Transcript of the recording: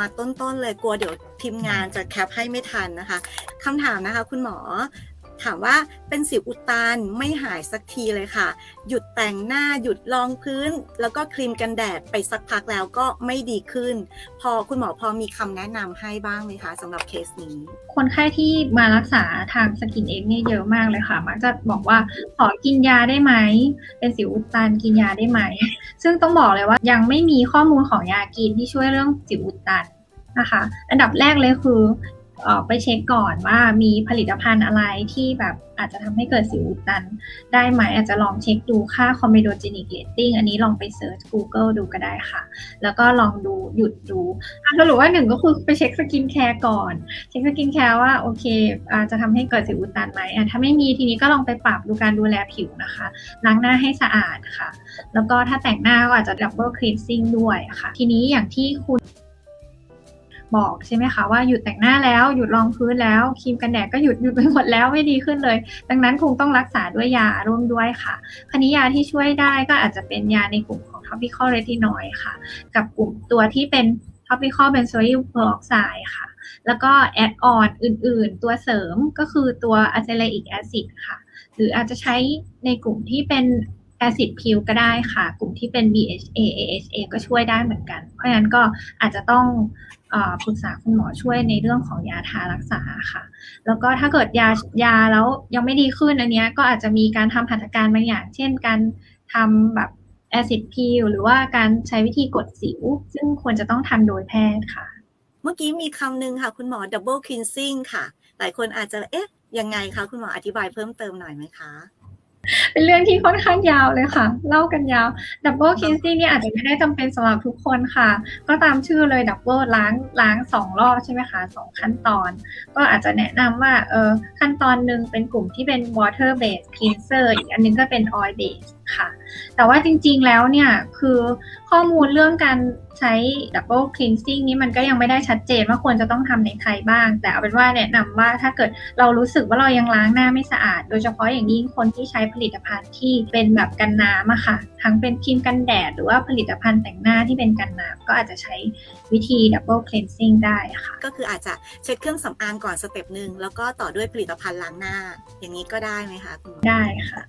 มาต้นๆเลยกลัวเดี๋ยวทีมงานจะแคปให้ไม่ทันนะคะคำถามนะคะ คุณหมอ ถามว่าเป็นสิวอุดตันไม่หายสักทีเลยค่ะ หยุดแต่งหน้าหยุดรองพื้น แล้วก็ครีมกันแดดไปสักพักแล้วก็ไม่ดีขึ้น พอคุณหมอพอมีคำแนะนำให้บ้างไหมคะสำหรับเคสนี้ คนไข้ที่มารักษาทางสกินเอ็กเนี่ยเยอะมากเลยค่ะ มักจะบอกว่าขอกินยาได้ไหม เป็นสิวอุดตันกินยาได้ไหม ซึ่งต้องบอกเลยว่ายังไม่มีข้อมูลของยากินที่ช่วยเรื่องสิวอุดตันนะคะ อันดับแรกเลยคือ ไปเช็คก่อนว่ามีผลิตภัณฑ์อะไรที่แบบอาจจะทำให้เกิดสิวอุดตัน ได้ไหมอาจจะลองเช็คดูค่า comedogenic rating อันนี้ลองไปเซิร์ช Google ดูก็ได้ค่ะ แล้วก็ลองดูหยุดดูอะสรุปว่าหนึ่งก็คือไปเช็คสกินแคร์ก่อน เช็คสกินแคร์ว่าโอเคอาจะทำให้เกิดสิวอุดตันไหมถ้าไม่มีทีนี้ก็ลองไปปรับดูการดูแลผิวนะคะ ล้างหน้าให้สะอาดค่ะ แล้วก็ถ้าแต่งหน้าก็อาจจะดับเบิลคลีนซิ่งด้วยค่ะ ทีนี้อย่างที่คุณ บอกใช่ไหมคะว่าหยุดแต่งหน้าแล้วหยุดรองพื้นแล้วครีมกันแดดก็หยุดหยุดไปหมดแล้วไม่ดีขึ้นเลย ดังนั้นคงต้องรักษาด้วยยาร่วมด้วยค่ะคราวนี้ยาที่ช่วยได้ก็อาจจะเป็นยาในกลุ่มของ topical retinoid ค่ะ กับกลุ่มตัวที่เป็น topical benzoyl peroxide ค่ะ แล้วก็แอดออนอื่นๆ ตัวเสริมก็คือตัว azelaic acid ค่ะ หรืออาจจะใช้ในกลุ่มที่เป็น ซิดพิวก็ได้ค่ะ กลุ่มที่เป็น BHA AHA ก็ช่วยได้เหมือนกัน เพราะฉะนั้นก็อาจจะต้องปรึกษาคุณหมอช่วยในเรื่องของยาทารักษาค่ะ แล้วก็ถ้าเกิดยายาแล้วยังไม่ดีขึ้นอันเนี้ยก็อาจจะมีการทำหัตถการบางอย่าง เช่นการทำแบบแอซิดพิวหรือว่าการใช้วิธีกดสิว ซึ่งควรจะต้องทำโดยแพทย์ค่ะ เมื่อกี้มีคำหนึ่งค่ะ คุณหมอ double cleansing ค่ะ หลายคนอาจจะเอ๊ะยังไงคะคุณหมออธิบายเพิ่มเติมหน่อยไหมคะ เป็นเรื่องที่ค่อนข้างยาวเลยค่ะ เล่ากันยาวดับเบิลคินซี่เนี่ยอาจจะไม่ได้จำเป็นสำหรับทุกคนค่ะ ก็ตามชื่อเลยดับเบิลล้างล้างสองรอบใช่ไหมคะสองขั้นตอน ก็อาจจะแนะนำว่าเออขั้นตอนหนึ่งเป็นกลุ่มที่เป็น water based cleanser อีกอันหนึงก็เป็น oil based ค่ะ แต่ว่าจริงๆแล้วเนี่ยคือข้อมูลเรื่องการใช้ double cleansing นี้มันก็ยังไม่ได้ชัดเจนว่าควรจะต้องทำในใครบ้าง แต่เอาเป็นว่าแนะนำว่าถ้าเกิดเรารู้สึกว่าเรายังล้างหน้าไม่สะอาด โดยเฉพาะอย่างยิ่งคนที่ใช้ผลิตภัณฑ์ที่เป็นแบบกันน้ำอะค่ะ ทั้งเป็นครีมกันแดด หรือว่าผลิตภัณฑ์แต่งหน้าที่เป็นกันน้ำก็อาจจะใช้วิธี double cleansing ได้ค่ะ ก็คืออาจจะเช็ดเครื่องสำอางก่อนสเต็ปหนึ่งแล้วก็ต่อด้วยผลิตภัณฑ์ล้างหน้า อย่างนี้ก็ได้ไหมคะคุณหมอได้ค่ะ